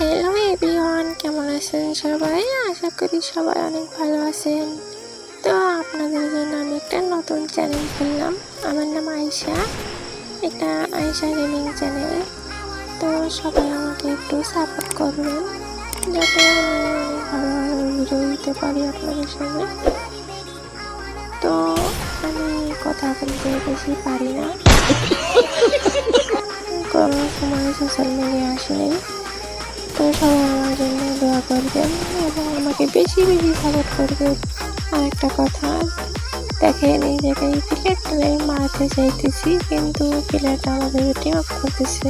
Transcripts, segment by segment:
Hello everyone কেমন আছেন সবাই? আশা করি সবাই অনেক ভালো আছেন। তো আপনাদের জন্য আমি একটা নতুন চ্যানেল খুললাম। আমার নাম আয়শা। এটা আয়শা গেমিং চ্যানেল তো সবাই আমাকে একটু সাপোর্ট করবেন। যাতে আমি অনেক ভালো ভালো ভিডিও দিতে পারি আপনাদের সঙ্গে তো আমি কথা বলতে বেশি পারি না। কোনো সময় সোশ্যাল মিডিয়া আসেনি। তো সবাই আমার জন্য দোয়া করবেন এবং আমাকে বেশি বেশি সাপোর্ট করবেন। আর একটা কথা, দেখেন এই জায়গায় আমি মারাতে চাইতেছি, কিন্তু প্লেটটা আমাদের টিম আপ করতেছে।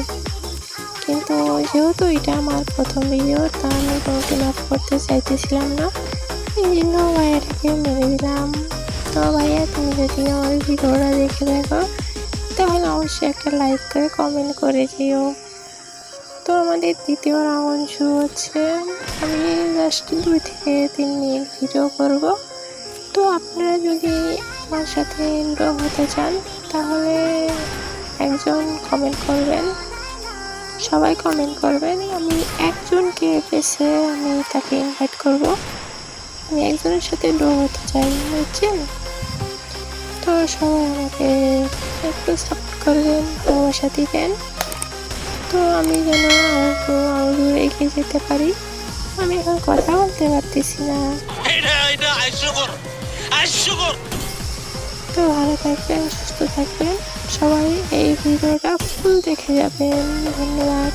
কিন্তু যেহেতু এটা আমার প্রথম ভিডিও তা আমি কোনো টিম আপ করতে চাইতেছিলাম না। এই জন্য ভাইয়াটাকে মেরে দিলাম। তো ভাইয়া, তুমি যদি আমার ভিডিওটা দেখে দেখো তাহলে অবশ্যই একটা লাইক করে কমেন্ট করে দিও তো আমাদের দ্বিতীয় রাউন্ড শুরু হচ্ছে। আমি জাস্ট দুই থেকে তিন মিনিট ভিডিও করব। তো আপনারা যদি আমার সাথে এনরোল হতে চান, তাহলে একজন কমেন্ট করবেন। সবাই কমেন্ট করবেন। আমি একজনকে বেছে আমি তাকে ইনভাইট করব। আমি একজনের সাথে ড্র হতে চাই, বুঝছেন? তো সবাই আমাকে একটু সাপোর্ট করবেন, ভালোবাসা দিবেন। তো আমি যেন একটু আরও দূর এগিয়ে যেতে পারি আমি এখন কথা বলতে পারতেছি না। তো ভালো থাকবেন সুস্থ থাকবেন সবাই এই ভিডিওটা ফুল দেখে যাবেন। ধন্যবাদ।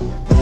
Bye.